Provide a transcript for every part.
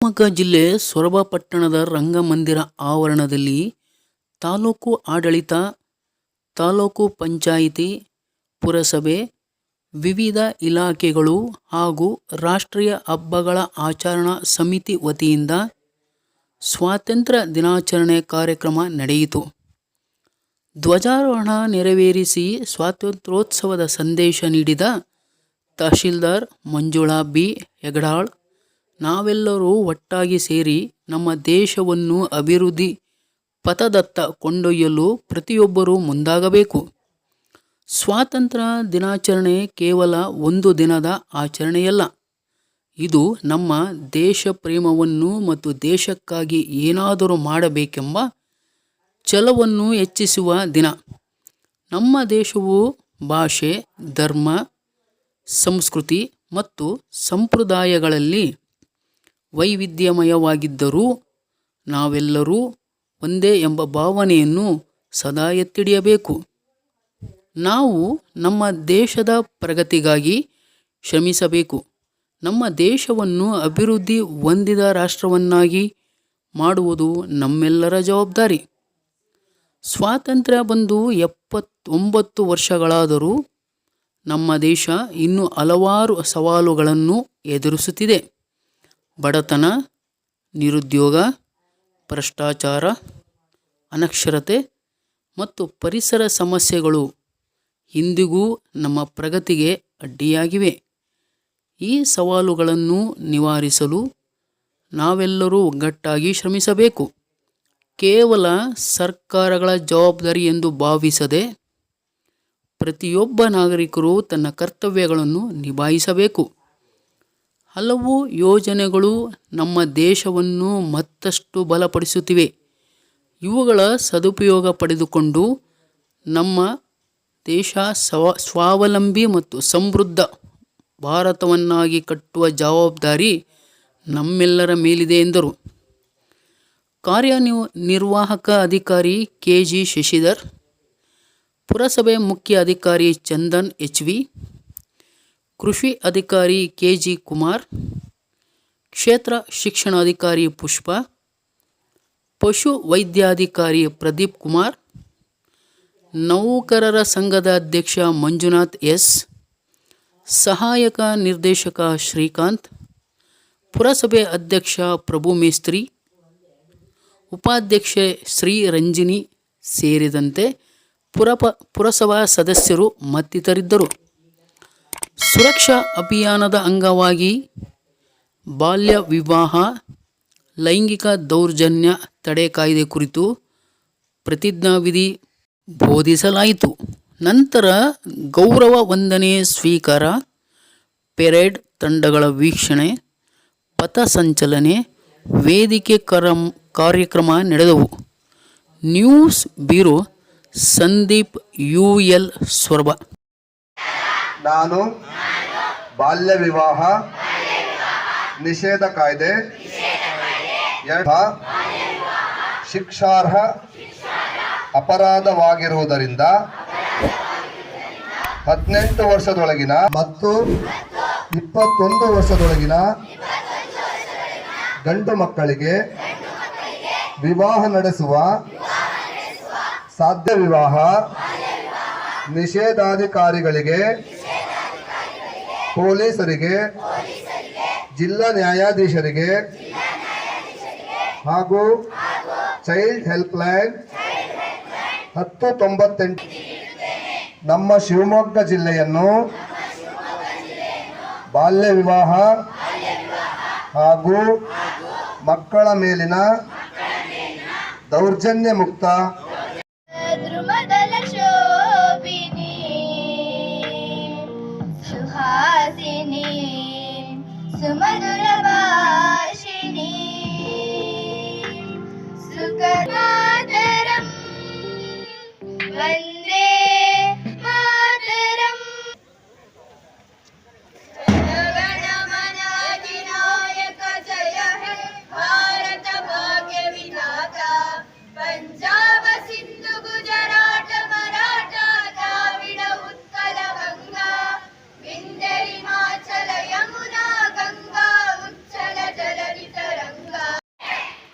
ಶಿವಮೊಗ್ಗ ಜಿಲ್ಲೆ ಸೊರಬ ಪಟ್ಟಣದ ರಂಗಮಂದಿರ ಆವರಣದಲ್ಲಿ ತಾಲೂಕು ಆಡಳಿತ, ತಾಲೂಕು ಪಂಚಾಯಿತಿ, ಪುರಸಭೆ, ವಿವಿಧ ಇಲಾಖೆಗಳು ಹಾಗೂ ರಾಷ್ಟ್ರೀಯ ಹಬ್ಬಗಳ ಆಚರಣಾ ಸಮಿತಿ ವತಿಯಿಂದ ಸ್ವಾತಂತ್ರ್ಯ ದಿನಾಚರಣೆ ಕಾರ್ಯಕ್ರಮ ನಡೆಯಿತು. ಧ್ವಜಾರೋಹಣ ನೆರವೇರಿಸಿ ಸ್ವಾತಂತ್ರ್ಯೋತ್ಸವದ ಸಂದೇಶ ನೀಡಿದ ತಹಶೀಲ್ದಾರ್ ಮಂಜುಳಾ ಬಿ. ಹೆಗಡಾಳ್ ನಾವೆಲ್ಲರೂ ಒಟ್ಟಾಗಿ ಸೇರಿ ನಮ್ಮ ದೇಶವನ್ನು ಅಭಿವೃದ್ಧಿ ಪಥದತ್ತ ಕೊಂಡೊಯ್ಯಲು ಪ್ರತಿಯೊಬ್ಬರೂ ಮುಂದಾಗಬೇಕು. ಸ್ವಾತಂತ್ರ್ಯ ದಿನಾಚರಣೆ ಕೇವಲ ಒಂದು ದಿನದ ಆಚರಣೆಯಲ್ಲ. ಇದು ನಮ್ಮ ದೇಶ ಪ್ರೇಮವನ್ನು ಮತ್ತು ದೇಶಕ್ಕಾಗಿ ಏನಾದರೂ ಮಾಡಬೇಕೆಂಬ ಛಲವನ್ನು ಹೆಚ್ಚಿಸುವ ದಿನ. ನಮ್ಮ ದೇಶವು ಭಾಷೆ, ಧರ್ಮ, ಸಂಸ್ಕೃತಿ ಮತ್ತು ಸಂಪ್ರದಾಯಗಳಲ್ಲಿ ವೈವಿಧ್ಯಮಯವಾಗಿದ್ದರೂ ನಾವೆಲ್ಲರೂ ಒಂದೇ ಎಂಬ ಭಾವನೆಯನ್ನು ಸದಾ ಎತ್ತಿಡಿಯಬೇಕು. ನಾವು ನಮ್ಮ ದೇಶದ ಪ್ರಗತಿಗಾಗಿ ಶ್ರಮಿಸಬೇಕು. ನಮ್ಮ ದೇಶವನ್ನು ಅಭಿವೃದ್ಧಿ ಹೊಂದಿದ ರಾಷ್ಟ್ರವನ್ನಾಗಿ ಮಾಡುವುದು ನಮ್ಮೆಲ್ಲರ ಜವಾಬ್ದಾರಿ. ಸ್ವಾತಂತ್ರ್ಯ ಬಂದು ಎಪ್ಪತ್ತೊಂಬತ್ತು ವರ್ಷಗಳಾದರೂ ನಮ್ಮ ದೇಶ ಇನ್ನೂ ಹಲವಾರು ಸವಾಲುಗಳನ್ನು ಎದುರಿಸುತ್ತಿದೆ. ಬಡತನ, ನಿರುದ್ಯೋಗ, ಭ್ರಷ್ಟಾಚಾರ, ಅನಕ್ಷರತೆ ಮತ್ತು ಪರಿಸರ ಸಮಸ್ಯೆಗಳು ಇಂದಿಗೂ ನಮ್ಮ ಪ್ರಗತಿಗೆ ಅಡ್ಡಿಯಾಗಿವೆ. ಈ ಸವಾಲುಗಳನ್ನು ನಿವಾರಿಸಲು ನಾವೆಲ್ಲರೂ ಒಗ್ಗಟ್ಟಾಗಿ ಶ್ರಮಿಸಬೇಕು. ಕೇವಲ ಸರ್ಕಾರಗಳ ಜವಾಬ್ದಾರಿ ಎಂದು ಭಾವಿಸದೆ ಪ್ರತಿಯೊಬ್ಬ ನಾಗರಿಕರು ತನ್ನ ಕರ್ತವ್ಯಗಳನ್ನು ನಿಭಾಯಿಸಬೇಕು. ಹಲವು ಯೋಜನೆಗಳು ನಮ್ಮ ದೇಶವನ್ನು ಮತ್ತಷ್ಟು ಬಲಪಡಿಸುತ್ತಿವೆ. ಇವುಗಳ ಸದುಪಯೋಗ ಪಡೆದುಕೊಂಡು ನಮ್ಮ ದೇಶ ಸ್ವ, ಸ್ವಾವಲಂಬಿ ಮತ್ತು ಸಮೃದ್ಧ ಭಾರತವನ್ನಾಗಿ ಕಟ್ಟುವ ಜವಾಬ್ದಾರಿ ನಮ್ಮೆಲ್ಲರ ಮೇಲಿದೆ ಎಂದರು. ಕಾರ್ಯನಿರ್ವಾಹಕ ನಿರ್ವಾಹಕ ಅಧಿಕಾರಿ ಕೆ ಜಿ ಶಶಿಧರ್, ಪುರಸಭೆ ಮುಖ್ಯ ಅಧಿಕಾರಿ ಚಂದನ್ ಎಚ್ ವಿ ಕೃಷಿ ಅಧಿಕಾರಿ ಕೆ ಜಿ ಕುಮಾರ್, ಕ್ಷೇತ್ರ ಶಿಕ್ಷಣಾಧಿಕಾರಿ ಪುಷ್ಪ, ಪಶು ವೈದ್ಯಾಧಿಕಾರಿ ಪ್ರದೀಪ್ ಕುಮಾರ್, ನೌಕರರ ಸಂಘದ ಅಧ್ಯಕ್ಷ ಮಂಜುನಾಥ್ ಎಸ್, ಸಹಾಯಕ ನಿರ್ದೇಶಕ ಶ್ರೀಕಾಂತ್, ಪುರಸಭೆ ಅಧ್ಯಕ್ಷ ಪ್ರಭು ಮೇಸ್ತ್ರಿ, ಉಪಾಧ್ಯಕ್ಷೆ ಶ್ರೀ ರಂಜಿನಿ ಸೇರಿದಂತೆ ಪುರಪ ಪುರಸಭಾ ಸದಸ್ಯರು ಮತ್ತಿತರಿದ್ದರು. ಸುರಕ್ಷಾ ಅಭಿಯಾನದ ಅಂಗವಾಗಿ ಬಾಲ್ಯ ವಿವಾಹ, ಲೈಂಗಿಕ ದೌರ್ಜನ್ಯ ತಡೆ ಕಾಯ್ದೆ ಕುರಿತು ಪ್ರತಿಜ್ಞಾವಿಧಿ ಬೋಧಿಸಲಾಯಿತು. ನಂತರ ಗೌರವ ವಂದನೆ ಸ್ವೀಕಾರ, ಪೆರೇಡ್ ತಂಡಗಳ ವೀಕ್ಷಣೆ ಪಥಸಂಚಲನೆ ವೇದಿಕೆ ಕರಂ ಕಾರ್ಯಕ್ರಮ ನಡೆದವು. News bureau Sandeep U L Soraba. ನಾನು ಬಾಲ್ಯ ವಿವಾಹ ನಿಷೇಧ ಕಾಯ್ದೆ ಶಿಕ್ಷಾರ್ಹ ಅಪರಾಧವಾಗಿರುವುದರಿಂದ ಹದಿನೆಂಟು ವರ್ಷದೊಳಗಿನ ಮತ್ತು ಇಪ್ಪತ್ತೊಂದು ವರ್ಷದೊಳಗಿನ ಗಂಡು ಮಕ್ಕಳಿಗೆ ವಿವಾಹ ನಡೆಸುವ ಸಾಧ್ಯ ವಿವಾಹ ನಿಷೇಧಾಧಿಕಾರಿಗಳಿಗೆ ಪೊಲೀಸರಿಗೆ, ಜಿಲ್ಲಾ ನ್ಯಾಯಾಧೀಶರಿಗೆ ಹಾಗೂ ಚೈಲ್ಡ್ ಹೆಲ್ಪ್ ಲೈನ್ ಹತ್ತು ತೊಂಬತ್ತೆಂಟು ನಮ್ಮ ಶಿವಮೊಗ್ಗ ಜಿಲ್ಲೆಯನ್ನು ಬಾಲ್ಯ ವಿವಾಹ ಹಾಗೂ ಮಕ್ಕಳ ಮೇಲಿನ ದೌರ್ಜನ್ಯ ಮುಕ್ತ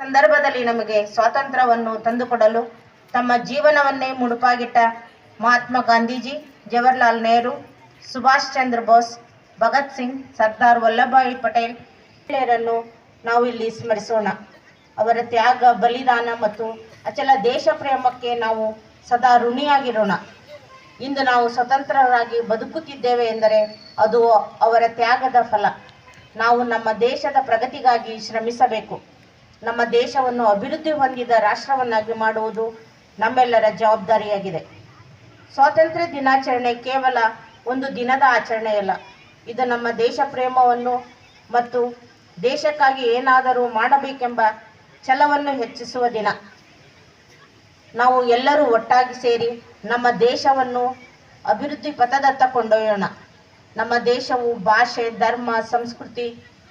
ಸಂದರ್ಭದಲ್ಲಿ ನಮಗೆ ಸ್ವಾತಂತ್ರ್ಯವನ್ನು ತಂದುಕೊಡಲು ತಮ್ಮ ಜೀವನವನ್ನೇ ಮುಡುಪಾಗಿಟ್ಟ ಮಹಾತ್ಮ ಗಾಂಧೀಜಿ, ಜವಾಹರ್ಲಾಲ್ ನೆಹರು, ಸುಭಾಷ್ ಚಂದ್ರ ಬೋಸ್, ಭಗತ್ ಸಿಂಗ್, ಸರ್ದಾರ್ ವಲ್ಲಭಾಯಿ ಪಟೇಲ್ ಮಹಿಳೆಯರನ್ನು ನಾವು ಇಲ್ಲಿ ಸ್ಮರಿಸೋಣ. ಅವರ ತ್ಯಾಗ, ಬಲಿದಾನ ಮತ್ತು ಅಚಲ ದೇಶ ಪ್ರೇಮಕ್ಕೆ ನಾವು ಸದಾ ಋಣಿಯಾಗಿರೋಣ. ಇಂದು ನಾವು ಸ್ವತಂತ್ರರಾಗಿ ಬದುಕುತ್ತಿದ್ದೇವೆ ಎಂದರೆ ಅದು ಅವರ ತ್ಯಾಗದ ಫಲ. ನಾವು ನಮ್ಮ ದೇಶದ ಪ್ರಗತಿಗಾಗಿ ಶ್ರಮಿಸಬೇಕು. ನಮ್ಮ ದೇಶವನ್ನು ಅಭಿವೃದ್ಧಿ ಹೊಂದಿದ ರಾಷ್ಟ್ರವನ್ನಾಗಿ ಮಾಡುವುದು ನಮ್ಮೆಲ್ಲರ ಜವಾಬ್ದಾರಿಯಾಗಿದೆ. ಸ್ವಾತಂತ್ರ್ಯ ದಿನಾಚರಣೆ ಕೇವಲ ಒಂದು ದಿನದ ಆಚರಣೆಯಲ್ಲ. ಇದು ನಮ್ಮ ದೇಶ ಪ್ರೇಮವನ್ನು ಮತ್ತು ದೇಶಕ್ಕಾಗಿ ಏನಾದರೂ ಮಾಡಬೇಕೆಂಬ ಛಲವನ್ನು ಹೆಚ್ಚಿಸುವ ದಿನ. ನಾವು ಎಲ್ಲರೂ ಒಟ್ಟಾಗಿ ಸೇರಿ ನಮ್ಮ ದೇಶವನ್ನು ಅಭಿವೃದ್ಧಿ ಪಥದತ್ತ ಕೊಂಡೊಯ್ಯೋಣ. ನಮ್ಮ ದೇಶವು ಭಾಷೆ, ಧರ್ಮ, ಸಂಸ್ಕೃತಿ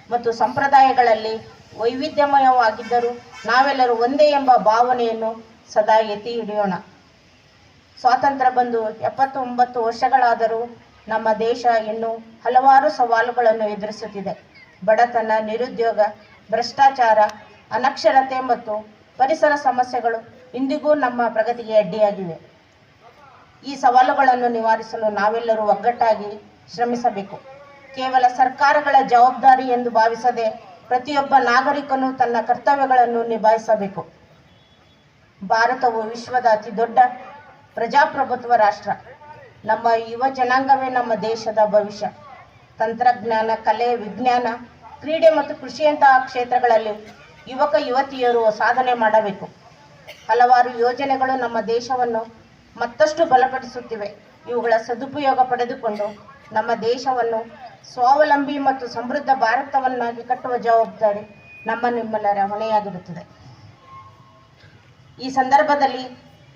ಮತ್ತು ಸಂಪ್ರದಾಯಗಳಲ್ಲಿ ವೈವಿಧ್ಯಮಯವಾಗಿದ್ದರೂ ನಾವೆಲ್ಲರೂ ಒಂದೇ ಎಂಬ ಭಾವನೆಯನ್ನು ಸದಾ ಎತ್ತಿ ಹಿಡಿಯೋಣ. ಸ್ವಾತಂತ್ರ್ಯ ಬಂದು ಎಪ್ಪತ್ತೊಂಬತ್ತು ವರ್ಷಗಳಾದರೂ ನಮ್ಮ ದೇಶ ಇನ್ನೂ ಹಲವಾರು ಸವಾಲುಗಳನ್ನು ಎದುರಿಸುತ್ತಿದೆ. ಬಡತನ, ನಿರುದ್ಯೋಗ, ಭ್ರಷ್ಟಾಚಾರ, ಅನಕ್ಷರತೆ ಮತ್ತು ಪರಿಸರ ಸಮಸ್ಯೆಗಳು ಇಂದಿಗೂ ನಮ್ಮ ಪ್ರಗತಿಗೆ ಅಡ್ಡಿಯಾಗಿವೆ. ಈ ಸವಾಲುಗಳನ್ನು ನಿವಾರಿಸಲು ನಾವೆಲ್ಲರೂ ಒಗ್ಗಟ್ಟಾಗಿ ಶ್ರಮಿಸಬೇಕು. ಕೇವಲ ಸರ್ಕಾರಗಳ ಜವಾಬ್ದಾರಿ ಎಂದು ಭಾವಿಸದೆ ಪ್ರತಿಯೊಬ್ಬ ನಾಗರಿಕನು ತನ್ನ ಕರ್ತವ್ಯಗಳನ್ನು ನಿಭಾಯಿಸಬೇಕು. ಭಾರತವು ವಿಶ್ವದ ಅತಿ ದೊಡ್ಡ ಪ್ರಜಾಪ್ರಭುತ್ವ ರಾಷ್ಟ್ರ. ನಮ್ಮ ಯುವ ಜನಾಂಗವೇ ನಮ್ಮ ದೇಶದ ಭವಿಷ್ಯ. ತಂತ್ರಜ್ಞಾನ, ಕಲೆ, ವಿಜ್ಞಾನ, ಕ್ರೀಡೆ ಮತ್ತು ಕೃಷಿಯಂತಹ ಕ್ಷೇತ್ರಗಳಲ್ಲಿ ಯುವಕ, ಯುವತಿಯರು ಸಾಧನೆ ಮಾಡಬೇಕು. ಹಲವಾರು ಯೋಜನೆಗಳು ನಮ್ಮ ದೇಶವನ್ನು ಮತ್ತಷ್ಟು ಬಲಪಡಿಸುತ್ತಿವೆ. ಇವುಗಳ ಸದುಪಯೋಗ ಪಡೆದುಕೊಂಡು ನಮ್ಮ ದೇಶವನ್ನು ಸ್ವಾವಲಂಬಿ ಮತ್ತು ಸಮೃದ್ಧ ಭಾರತವನ್ನಾಗಿ ಕಟ್ಟುವ ಜವಾಬ್ದಾರಿ ನಮ್ಮ ನಿಮ್ಮೆಲ್ಲರ ಹೊಣೆಯಾಗಿರುತ್ತದೆ ಈ ಸಂದರ್ಭದಲ್ಲಿ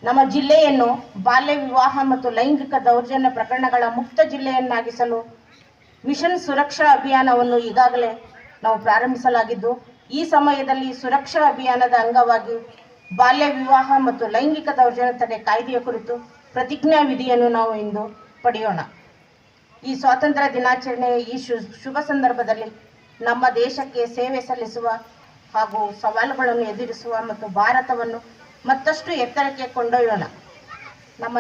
ನಮ್ಮ ಜಿಲ್ಲೆಯನ್ನು ಬಾಲ್ಯ ವಿವಾಹ ಮತ್ತು ಲೈಂಗಿಕ ದೌರ್ಜನ್ಯ ಪ್ರಕರಣಗಳ ಮುಕ್ತ ಜಿಲ್ಲೆಯನ್ನಾಗಿಸಲು ಮಿಷನ್ ಸುರಕ್ಷಾ ಅಭಿಯಾನವನ್ನು ಈಗಾಗಲೇ ನಾವು ಪ್ರಾರಂಭಿಸಲಾಗಿದ್ದು, ಈ ಸಮಯದಲ್ಲಿ ಸುರಕ್ಷಾ ಅಭಿಯಾನದ ಅಂಗವಾಗಿ ಬಾಲ್ಯ ವಿವಾಹ ಮತ್ತು ಲೈಂಗಿಕ ದೌರ್ಜನ್ಯ ತಡೆ ಕಾಯ್ದೆಯ ಕುರಿತು ಪ್ರತಿಜ್ಞಾ ವಿಧಿಯನ್ನು ನಾವು ಇಂದು ಪಡೆಯೋಣ. ಈ ಸ್ವಾತಂತ್ರ್ಯ ದಿನಾಚರಣೆಯ ಈ ಶು, ಶುಭ ಸಂದರ್ಭದಲ್ಲಿ ನಮ್ಮ ದೇಶಕ್ಕೆ ಸೇವೆ ಸಲ್ಲಿಸುವ ಹಾಗೂ ಸವಾಲುಗಳನ್ನು ಎದುರಿಸುವ ಮತ್ತು ಭಾರತವನ್ನು ಮತ್ತಷ್ಟು ಎತ್ತರಕ್ಕೆ ಕೊಂಡೊಯ್ಯೋಣ. ನಮ್ಮ